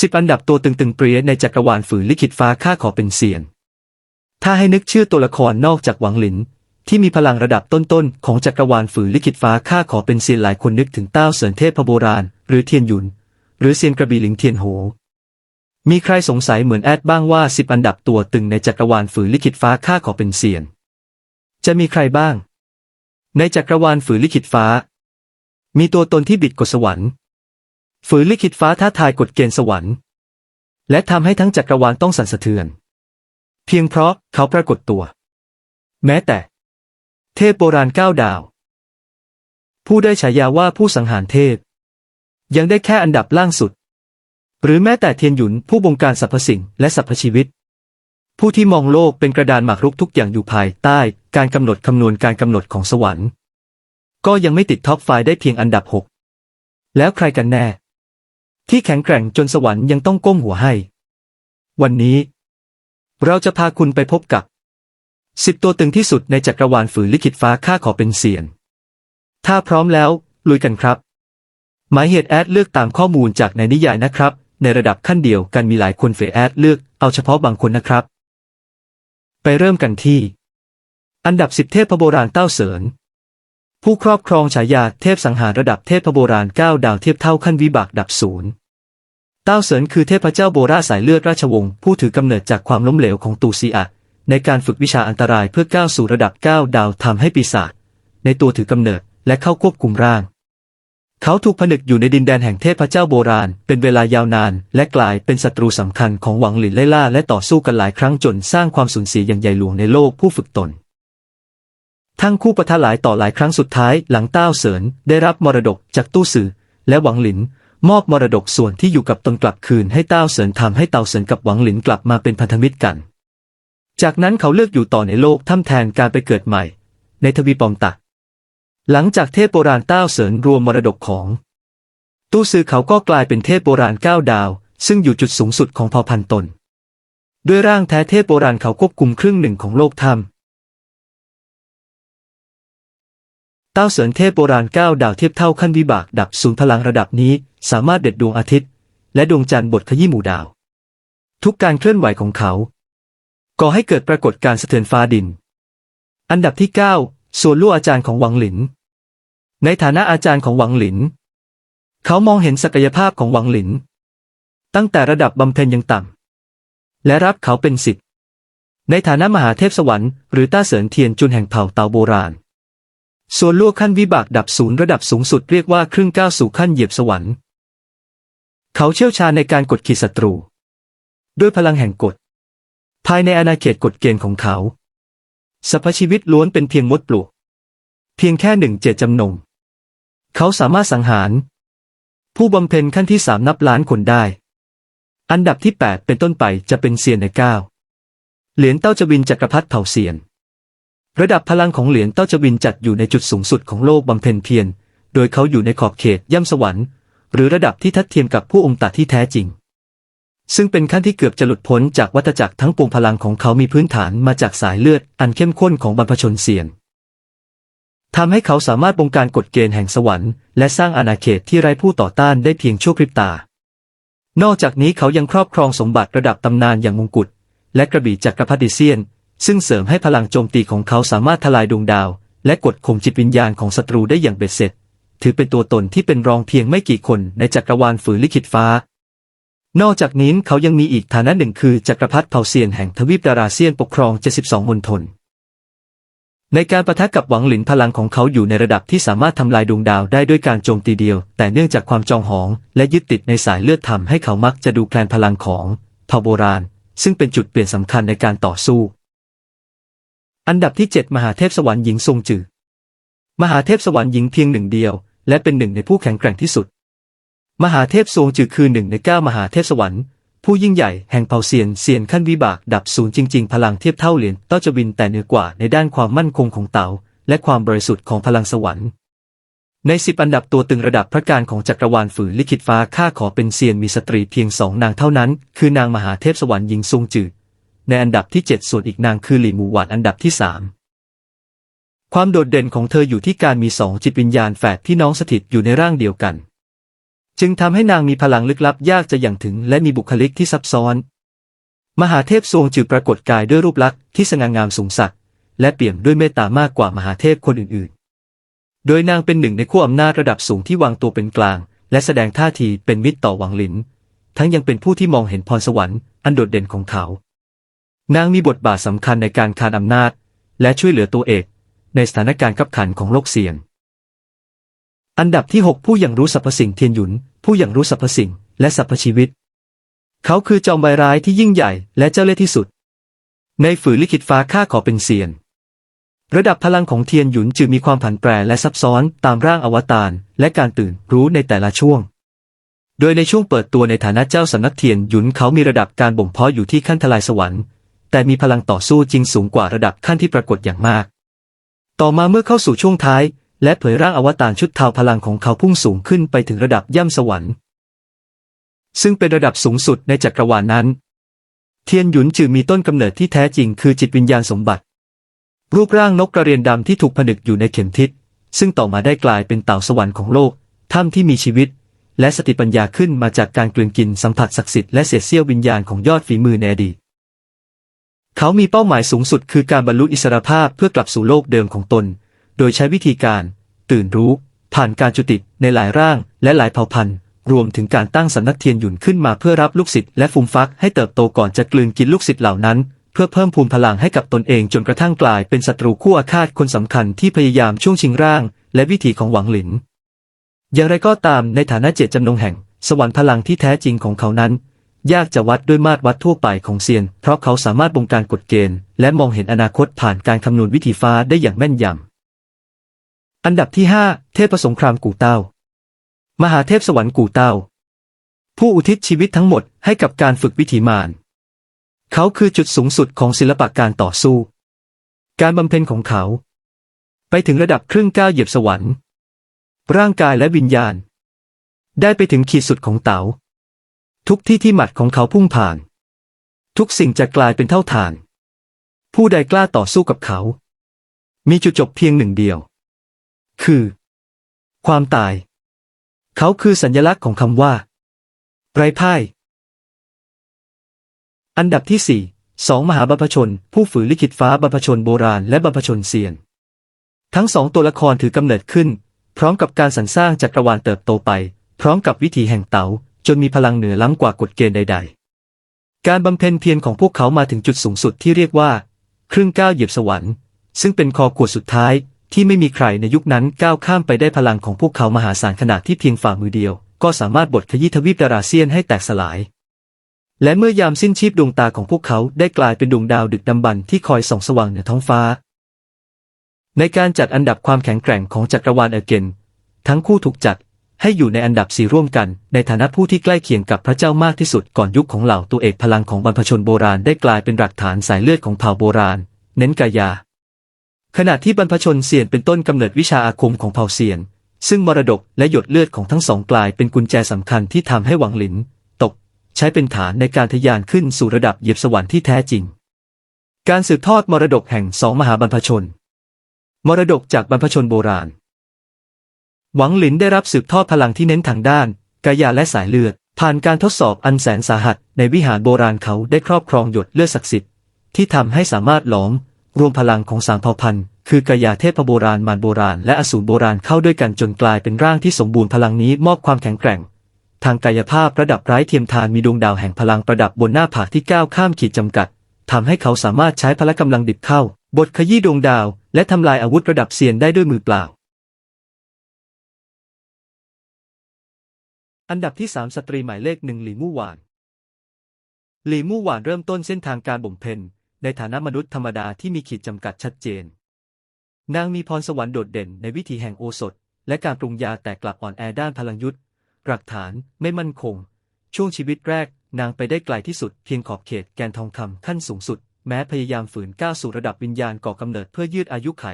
สิบอันดับตัวตึงๆเปรี้ยในจักรวาลฝืนลิขิตฟ้าข้าขอเป็นเซียน ถ้าให้นึกชื่อตัวละครนอกจากหวังหลิน ที่มีพลังระดับต้นๆ ของจักรวาลฝืนลิขิตฟ้าข้าขอเป็นเซียนหลายคนนึกถึงเต้าเสินเทพโบราณ หรือเทียนหยุน หรือเซียนกระบี่หลิงเทียนโห มีใครสงสัยเหมือนแอดบ้างว่าสิบอันดับตัวตึงในจักรวาลฝืนลิขิตฟ้าข้าขอเป็นเซียน จะมีใครบ้าง ในจักรวาลฝืนลิขิตฟ้า มีตัวตนที่บิดกฎสวรรค์ ฝืนลิขิตฟ้าท้าทายกฎเกณฑ์สวรรค์ และทำให้ทั้งจักรวาลต้องสั่นสะเทือน เพียงเพราะเขาปรากฏตัว แม้แต่ เทพโบราณเก้าดาว ผู้ได้ฉายาว่าผู้สังหารเทพ ยังได้แค่อันดับล่างสุด หรือแม้แต่เทียนหยุนผู้บงการสรรพสิ่งและสรรพชีวิต ผู้ที่มองโลกเป็นกระดานหมากรุกทุกอย่างอยู่ภายใต้การกำหนดคำนวณการกำหนดของสวรรค์ ก็ยังไม่ติดท็อปไฟว์ได้เพียงอันดับหกแล้วใครกันแน่ ที่แข็งแกร่งจนสวรรค์ยังต้องก้มหัวให้ วันนี้ เราจะพาคุณไปพบกับสิบตัวตึงที่สุดในจักรวาลฝืนลิขิตฟ้าข้าขอเป็นเสียนถ้าพร้อมแล้ว ลุยกันครับ หมายเหตุแอดเลือกตามข้อมูลจากในนิยายนะครับ ในระดับขั้นเดียวกันมีหลายคนเฟแอดเลือกเอาเฉพาะบางคนนะครับ ไปเริ่มกันที่ อันดับสิบเทพโบราณเต้าเสริญผู้ครอบครองฉายาเทพสังหารระดับเทพโบราณเก้าดาวเทียบเท่าขั้นวิบากดับศูนย์ ต้าเสินคือเทพเจ้าโบราณสายเลือดราชวงศ์ผู้ถือกำเนิดจากความล้มเหลวของตูซีอะในการฝึกวิชาอันตรายเพื่อก้าวสู่ระดับเก้าดาวทำให้ปีศาจในตัวถือกำเนิดและเข้าควบคุมร่าง เขาถูกผนึกอยู่ในดินแดนแห่งเทพเจ้าโบราณ เป็นเวลายาวนาน และกลายเป็นศัตรูสำคัญของหวังหลินไล่ล่าและต่อสู้กันหลายครั้งจนสร้างความสูญเสียอย่างใหญ่หลวงในโลกผู้ฝึกตน ทั้งคู่ปะทะหลายต่อหลายครั้งสุดท้าย หลังเต้าเสินได้รับมรดกจากตู้สื่อและหวังหลิน มอบมรดกส่วนที่อยู่กับตนกลับคืนให้เต้าเสินทำให้เต้าเสินกับหวังหลินกลับมาเป็นพันธมิตรกัน จากนั้นเขาเลือกอยู่ต่อในโลกท่ำแทนการไปเกิดใหม่ ในทวีปอมตะหลังจากเทพโบราณเต้าเสินรวมมรดกของ ตู้ซื้อเขาก็กลายเป็นเทพโบราณเก้าดาว ซึ่งอยู่จุดสูงสุดของเผ่าพันธุ์ตน ด้วยร่างแท้เทพโบราณเขาควบคุมครึ่งหนึ่งของโลกถ้ำเต้าเสินเทพโบราณเก้าดาวเทียบเท่าขั้นวิบากดับศูนย์พลังระดับนี้ สามารถเด็ดดวงอาทิตย์ และดวงจันทร์บทขยี้หมู่ดาว ทุกการเคลื่อนไหวของเขา ก่อให้เกิดปรากฏการ์สะเทือนฟ้าดิน อันดับที่ 9 ส่วนลู่อาจารย์ของหวังหลิน ในฐานะอาจารย์ของหวังหลิน เขามองเห็นศักยภาพของหวังหลิน ตั้งแต่ระดับบำเพ็ญยังต่ำและรับเขาเป็นสิทธิ์ในฐานะมหาเทพสวรรค์หรือต้าเสินเทียนจุนแห่งเผ่าเตาโบราณส่วนลวกขั้นวิบากดับศูนย์ระดับสูงสุดเรียกว่าครึ่งก้าวสู่ขั้นเหยียบสวรรค์ เขาเชี่ยวชาญในการกดขี่ศัตรู ด้วยพลังแห่งกฎ ภายในอาณาเขตกฎเกณฑ์ของเขาสรรพชีวิตล้วนเป็นเพียงมดปลวกเพียงแค่หนึ่งเจตจำนง เขาสามารถสังหาร ผู้บำเพ็ญขั้นที่สามนับล้านคนได้ อันดับที่ 8 เป็นต้นไปจะเป็นเซียนในเก้าเหรียญเต้าจวินจักรพรรดิเผ่าเซียน ระดับพลังของเหรียญเต้าจวินจัดอยู่ในจุดสูงสุดของโลกบำเพ็ญเพียรโดยเขาอยู่ในขอบเขตย่ำสวรรค์ หรือระดับที่ทัดเทียมกับผู้องค์ตาที่แท้จริง ซึ่งเป็นขั้นที่เกือบจะหลุดพ้นจากวัฏจักรทั้งปวงพลังของเขามีพื้นฐานมาจากสายเลือดอันเข้มข้นของบรรพชนเซียนทำให้เขาสามารถบงการกฎเกณฑ์แห่งสวรรค์และสร้างอาณาเขตที่ไร้ผู้ต่อต้านได้เพียงชั่วพริบตา นอกจากนี้เขายังครอบครองสมบัติระดับตำนานอย่างมงกุฎและกระบี่จักรพรรดิเซียน ซึ่งเสริมให้พลังโจมตีของเขาสามารถทลายดวงดาว และกดข่มจิตวิญญาณของศัตรูได้อย่างเบ็ดเสร็จ ถือเป็นตัวตนที่เป็นรองเพียงไม่กี่คนในจักรวาลฝืนลิขิตฟ้า นอกจากนี้เขายังมีอีกฐานะหนึ่งคือจักรพรรดิเผ่าเซียนแห่งทวีปดาราเซียนปกครอง 72มณฑลในการประทะกับหวังหลินพลังของเขาอยู่ในระดับที่สามารถทำลายดวงดาวได้ด้วยการโจมตีเดียว แต่เนื่องจากความจองหอง และยึดติดในสายเลือดทำให้เขามักจะดูแคลนพลังของเผ่าโบราณ ซึ่งเป็นจุดเปลี่ยนสำคัญในการต่อสู้ อันดับที่ 7 มหาเทพสวรรค์หญิงทรงจือ มหาเทพสวรรค์หญิงเพียงหนึ่งเดียว และเป็นหนึ่งในผู้แข็งแกร่งที่สุด มหาเทพทรงจือคือหนึ่งในเก้ามหาเทพสวรรค์ผู้ยิ่งใหญ่แห่งเผ่าเซียนเซียนขั้นวิบากดับศูนย์จริง ๆ พลังเทียบเท่าเหรียญเต้าจวินแต่เหนือกว่าในด้านความมั่นคงของเตาและความบริสุทธิ์ของพลังสวรรค์ในสิบอันดับตัวตึงระดับพระการของจักรวาลฝืนลิขิตฟ้าข้าขอเป็นเซียนมีสตรีเพียงสองนางเท่านั้น คือนางมหาเทพสวรรค์หญิงทรงจืดในอันดับที่เจ็ดส่วนอีกนางคือหลี่หมู่หวานอันดับที่สาม ความโดดเด่นของเธออยู่ที่การมีสองจิตวิญญาณแฝดพี่น้องสถิตอยู่ในร่างเดียวกัน จึงทำให้นางมีพลังลึกลับยากจะอย่างถึง และมีบุคลิกที่ซับซ้อน มหาเทพทรงจือปรากฏกายด้วยรูปลักษณ์ที่สง่างามสูงสักและเปี่ยมด้วยเมตตามากกว่ามหาเทพคนอื่นๆ โดยนางเป็นหนึ่งในขั้วอำนาจระดับสูงที่วางตัวเป็นกลาง และแสดงท่าทีเป็นมิตรต่อหวังหลิน ทั้งยังเป็นผู้ที่มองเห็นพรสวรรค์อันโดดเด่นของเขา นางมีบทบาทสำคัญในการคานอำนาจ และช่วยเหลือตัวเอก ในสถานการณ์ขับขันของโลกเสี่ยง อันดับที่ 6 ผู้อย่างรู้สรรพสิ่งเทียนหยุน ผู้อย่างรู้สรรพสิ่งและสรรพชีวิต เขาคือจอมใบร้ายที่ยิ่งใหญ่และเจ้าเล่ห์ที่สุด ในฝืนลิขิตฟ้าข้าขอเป็นเซียน ระดับพลังของเทียนหยุนจึงมีความผันแปรและซับซ้อนตามร่างอวตารและการตื่นรู้ในแต่ละช่วงโดยในช่วงเปิดตัวในฐานะเจ้าสำนักเทียนหยุนเขามีระดับการบ่มเพาะอยู่ที่ขั้นทลายสวรรค์ แต่มีพลังต่อสู้จริงสูงกว่าระดับขั้นที่ปรากฏอย่างมาก ต่อมาเมื่อเข้าสู่ช่วงท้าย และเผยร่างอวตารชุดเทาพลังของเขาพุ่งสูงขึ้นไปถึงระดับย่ำสวรรค์ ซึ่งเป็นระดับสูงสุดในจักรวาลนนั้น เทียนหยุนจือมีต้นกำเนิดที่แท้จริงคือจิตวิญญาณสมบัติ รูปร่างนกกระเรียนดำที่ถูกผนึกอยู่ในเข็มทิศ ซึ่งต่อมาได้กลายเป็นเต่าสวรรค์ของโลกถ้ำที่มีชีวิต และสติปัญญาขึ้นมาจากการกลืนกินสัมผัสศักดิ์สิทธิ์และเศษเสี้ยววิญญาณของยอดฝีมือในอดีต เขามีเป้าหมายสูงสุดคือการบรรลุอิสรภาพเพื่อกลับสู่โลกเดิมของตน โดยใช้วิธีการ ตื่นรู้ ผ่านการจุติในหลายร่างและหลายเผ่าพันธุ์รวมถึงการตั้งสำนักเทียนหยุ่นขึ้นมาเพื่อรับลูกศิษย์และฟูมฟักให้เติบโตก่อนจะกลืนกินลูกศิษย์เหล่านั้น เพื่อเพิ่มพูนพลังให้กับตนเองจนกระทั่งกลายเป็นศัตรูคู่อาฆาตคนสำคัญที่พยายามช่วงชิงร่าง และวิถีของหวังหลิน อย่างไรก็ตามในฐานะเจตจำนงแห่ง สวรรค์พลังที่แท้จริงของเขานั้น ยากจะวัดด้วยมาตรวัดทั่วไปของเซียน เพราะเขาสามารถบงการกฎเกณฑ์ และมองเห็นอนาคตผ่านการคำนวณวิถีฟ้าได้อย่างแม่นยำ อันดับที่ 5 เทพสงครามกู่เต้า มหาเทพสวรรค์กู่เต้า ผู้อุทิศชีวิตทั้งหมดให้กับการฝึกวิถีมาร เขาคือจุดสูงสุดของศิลปะการต่อสู้ การบำเพ็ญของเขา ไปถึงระดับครึ่งก้าวเหยียบสวรรค์ ร่างกายและวิญญาณ ได้ไปถึงขีดสุดของเต๋า ทุกที่ที่หมัดของเขาพุ่งผ่าน ทุกสิ่งจะกลายเป็นเท่าฐาน ผู้ใดกล้าต่อสู้กับเขา มีจุดจบเพียงหนึ่งเดียว คือ ความตาย เขาคือสัญลักษณ์ของคำว่า ไร้พ่าย อันดับที่สี่สองมหาบรรพชน ผู้ฝืนลิขิตฟ้าบรรพชนโบราณและบรรพชนเซียน ทั้งสองตัวละครถือกำเนิดขึ้น พร้อมกับการสรรสร้างจักรวาลเติบโตไป พร้อมกับวิถีแห่งเต๋า จนมีพลังเหนือล้ำกว่ากฎเกณฑ์ใด ๆ การบำเพ็ญเพียรของพวกเขามาถึงจุดสูงสุดที่เรียกว่า ครึ่งก้าวเหยียบสวรรค์ ซึ่งเป็นคอขวดสุดท้ายที่ไม่มีใครในยุคนั้นก้าวข้ามไปได้พลังของพวกเขามหาศาลขนาดที่เพียงฝ่ามือเดียว ก็สามารถบดขยี้ทวีปดาราเซียนให้แตกสลาย และเมื่อยามสิ้นชีพดวงตาของพวกเขาได้กลายเป็นดวงดาวดึกดำบรรที่คอยส่องสว่างเหนือท้องฟ้า ในการจัดอันดับความแข็งแกร่งของจักรวาลเอเกนทั้งคู่ถูกจัด ให้อยู่ในอันดับสี่ร่วมกัน ในฐานะผู้ที่ใกล้เคียงกับพระเจ้ามากที่สุดก่อนยุคของเหล่าตัวเอกพลังของบรรพชนโบราณได้กลายเป็นหลักฐานสายเลือดของเผ่าโบราณ เน้นกายา ขณะที่บรรพชนเซียนเป็นต้นกำเนิดวิชาอาคมของเผ่าเซียน ซึ่งมรดกและหยดเลือดของทั้งสองกลายเป็นกุญแจสำคัญที่ทำให้หวังหลิน ตก ใช้เป็นฐานในการทะยานขึ้นสู่ระดับเหยียบสวรรค์ที่แท้จริง การสืบทอดมรดกแห่งสองมหาบรรพชน มรดกจากบรรพชนโบราณ หวังหลินได้รับสืบทอดพลังที่เน้นทางด้าน กายาและสายเลือด ผ่านการทดสอบอันแสนสาหัส ในวิหารโบราณเขาได้ครอบครองหยดเลือดศักดิ์สิทธิ์ที่ทำให้สามารถหลอม รวมพลังของสามเผ่าพันธุ์คือกายาเทพโบราณมารโบราณ และอสูรโบราณเข้าด้วยกันจนกลายเป็นร่างที่สมบูรณ์พลังนี้มอบความแข็งแกร่ง ทางกายภาพระดับไร้เทียมทานมีดวงดาวแห่งพลังประดับบนหน้าผากที่ก้าวข้ามขีดจำกัดทำให้เขาสามารถใช้พละกำลังดิบเข้า บทขยี้ดวงดาว และทำลายอาวุธระดับเซียนได้ด้วยมือเปล่า อันดับที่สามสตรีหมายเลขหนึ่งหลีมู่หวาน หลีมู่หวานเริ่มต้นเส้นทางการบ่มเพนในฐานะมนุษย์ธรรมดาที่มีขีดจำกัดชัดเจน นางมีพรสวรรค์โดดเด่นในวิถีแห่งโอสถ และการปรุงยาแต่กลับอ่อนแอด้านพลังยุทธหลักฐานไม่มั่นคง ช่วงชีวิตแรก นางไปได้ไกลที่สุดเพียงขอบเขตแกนทองคำขั้นสูงสุด แม้พยายามฝืนก้าวสู่ระดับวิญญาณก่อกำเนิดเพื่อยืดอายุไข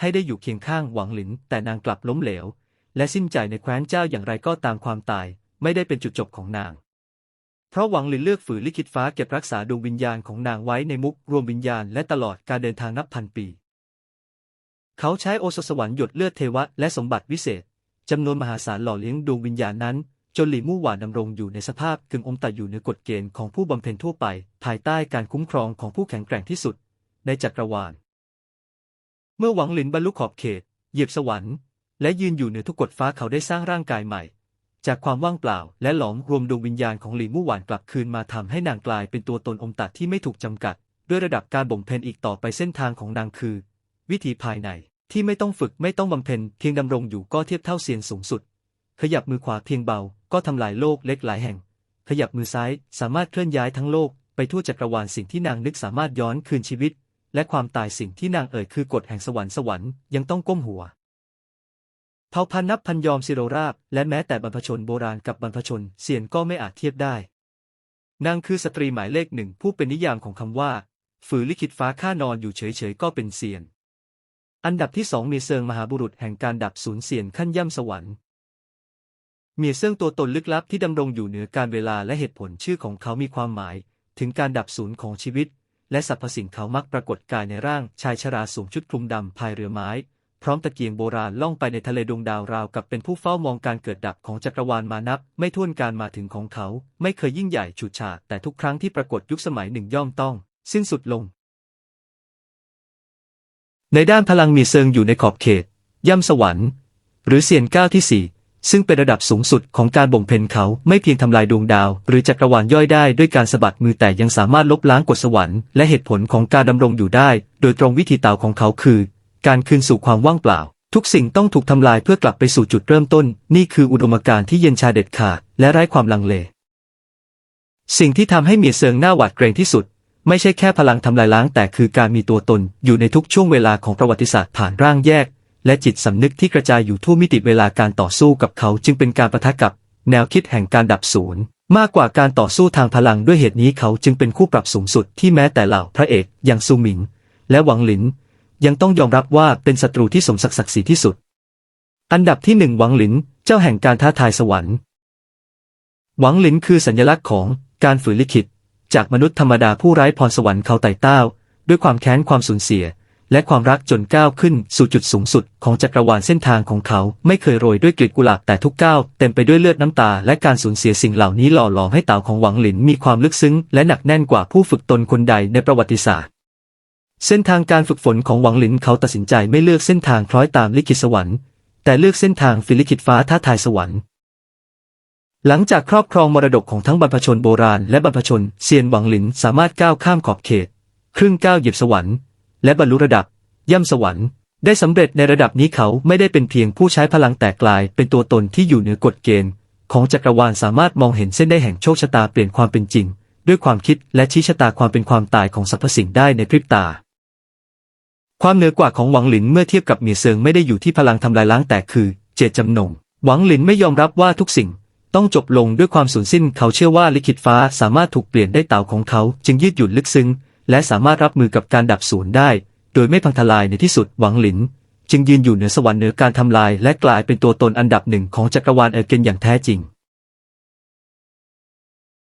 ให้ได้อยู่เคียงข้างหวังหลินแต่นางกลับล้มเหลว และสิ้นใจในแคว้นเจ้าอย่างไรก็ตามความตาย ไม่ได้เป็นจุดจบของนาง เพราะหวังหลินเลือกฝืนลิขิตฟ้าเก็บรักษาดวงวิญญาณของนางไว้ในมุกรวมวิญญาณและตลอดการเดินทางนับพันปี เขาใช้โอสสวรรค์หยดเลือดเทวะและสมบัติวิเศษจำนวนมหาศาลหล่อเลี้ยงดวงวิญญาณนั้นจนหลี่มู่หวานดำรงอยู่ในสภาพกึ่งอมตะอยู่เหนือกฎเกณฑ์ของผู้บำเพ็ญทั่วไป ภายใต้การคุ้มครองของผู้แข็งแกร่งที่สุด ในจักรวาล เมื่อหวังหลินบรรลุขอบเขต เหยียบสวรรค์ และยืนอยู่เหนือทุกกฎฟ้าเขาได้สร้างร่างกายใหม่ จากความว่างเปล่า และหลอมรวมดวงวิญญาณของหลี่มู่หวานกลับคืนมาทำให้นางกลายเป็นตัวตนอมตะที่ไม่ถูกจำกัด ด้วยระดับการบ่มเพนอีกต่อไปเส้นทางของนางคือ วิธีภายในที่ไม่ต้องฝึกไม่ต้องบำเพ็ญเพียงดำรงอยู่ก็เทียบเท่าเซียนสูงสุด ขยับมือขวาเพียงเบา ก็ทำลายโลกเล็กหลายแห่ง ขยับมือซ้ายสามารถเคลื่อนย้ายทั้งโลก ไปทั่วจักรวาลสิ่งที่นางนึกสามารถย้อนคืนชีวิต และความตายสิ่งที่นางเอ่ยคือกฎแห่งสวรรค์สวรรค์ยังต้องก้มหัว เผ่าพันธุ์นับพันยอมสิโรราบ และแม้แต่บรรพชนโบราณกับบรรพชนเซียนก็ไม่อาจเทียบได้ นางคือสตรีหมายเลขหนึ่งผู้เป็นนิยามของคำว่า ฝืนลิขิตฟ้าข้านอนอยู่เฉยๆก็เป็นเซียน อันดับที่สองมีเซิงมหาบุรุษแห่งการดับสูญเสียนขั้นย่ำสวรรค์เมียเซิงตัวตนลึกลับที่ดำรงอยู่เหนือการเวลาและเหตุผลชื่อของเขามีความหมาย ถึงการดับสูญของชีวิต และสรรพสิ่งเขามักปรากฏกายในร่างชายชราสวมชุดคลุมดำพายเรือไม้ พร้อมตะเกียงโบราณล่องไปในทะเลดวงดาวราวกับเป็นผู้เฝ้ามองการเกิดดับของจักรวาลมานับ ไม่ถ้วนการมาถึงของเขา ไม่เคยยิ่งใหญ่ฉูดฉาดแต่ทุกครั้งที่ปรากฏยุคสมัยหนึ่งย่อมต้อง สิ้นสุดลง ในด้านพลังมีเซิงอยู่ในขอบเขต ย่ำสวรรค์ หรือเซียนก้าวที่สี่ซึ่งเป็นระดับสูงสุดของการบ่มเพนเขาไม่เพียงทำลายดวงดาว หรือจักรวาลย่อยได้ด้วยการสะบัดมือแต่ยังสามารถลบล้างกฎสวรรค์และเหตุผลของการดำรงอยู่ได้ โดยตรงวิธีเต่าของเขาคือ การคืนสู่ความว่างเปล่า ทุกสิ่งต้องถูกทำลายเพื่อกลับไปสู่จุดเริ่มต้น นี่คืออุดมการณ์ที่เย็นชาเด็ดขาดและไร้ความลังเล สิ่งที่ทำให้เมียเซิงหน้าหวาดเกรงที่สุด ไม่ใช่แค่พลังทำลายล้างแต่คือการมีตัวตน อยู่ในทุกช่วงเวลาของประวัติศาสตร์ผ่านร่างแยก และจิตสำนึกที่กระจายอยู่ทั่วมิติเวลาการต่อสู้กับเขาจึงเป็นการประทะกับ แนวคิดแห่งการดับศูนย์มากกว่าการต่อสู้ทางพลังด้วยเหตุนี้เขาจึงเป็นคู่ปรับสูงสุดที่แม้แต่เหล่าพระเอกอย่างซูหมิง และหวังหลิน ยังต้องยอมรับว่าเป็นศัตรูที่สมศักดิ์ศักดิ์ศรีที่สุด อันดับที่หนึ่งหวังหลิน เจ้าแห่งการท้าทายสวรรค์ หวังหลินคือสัญลักษณ์ของการฝืนลิขิต จากมนุษย์ธรรมดาผู้ไร้พรสวรรค์เขาไต่เต้า ด้วยความแค้นความสูญเสีย และความรักจนก้าวขึ้นสู่จุดสูงสุดของจักรวาลเส้นทางของเขา ไม่เคยโรยด้วยกลีบกุหลาบแต่ทุกก้าวเต็มไปด้วยเลือดน้ำตา และการสูญเสียสิ่งเหล่านี้หล่อหลอมให้เต่าของหวังหลินมีความลึกซึ้ง และหนักแน่นกว่าผู้ฝึกตนคนใดในประวัติศาสตร์ เส้นทางการฝึกฝนของหวังหลินเขาตัดสินใจไม่เลือกเส้นทางคล้อยตามลิขิตสวรรค์แต่เลือกเส้นทางฟิลิขิตฟ้าท้าทายสวรรค์ หลังจากครอบครองมรดกของทั้งบรรพชนโบราณและบรรพชนเซียนหวังหลินสามารถก้าวข้ามขอบเขต ครึ่งก้าวเหยียบสวรรค์และบรรลุระดับ ย่ำสวรรค์ได้สำเร็จในระดับนี้เขาไม่ได้เป็นเพียงผู้ใช้พลังแต่กลายเป็นตัวตนที่อยู่เหนือกฎเกณฑ์ ของจักรวาลสามารถมองเห็นเส้นได้แห่งโชคชะตาเปลี่ยนความเป็นจริง ด้วยความคิดและชี้ชะตาความเป็นความตายของสรรพสิ่งได้ในพริบตา ความเหนือกว่าของหวังหลินเมื่อเทียบกับเมียเซิงไม่ได้อยู่ที่พลังทำลายล้างแต่คือเจตจำนง หวังหลินไม่ยอมรับว่าทุกสิ่งต้องจบลงด้วยความสูญสิ้นเขาเชื่อว่าลิขิตฟ้าสามารถถูกเปลี่ยนได้เต่าของเขา จึงยืดหยุ่นลึกซึ้ง และสามารถรับมือกับการดับสูญได้ โดยไม่พังทลายในที่สุดหวังหลิน จึงยืนอยู่เหนือสวรรค์เหนือการทำลาย และกลายเป็นตัวตนอันดับหนึ่งของจักรวาลเอเกนอย่างแท้จริง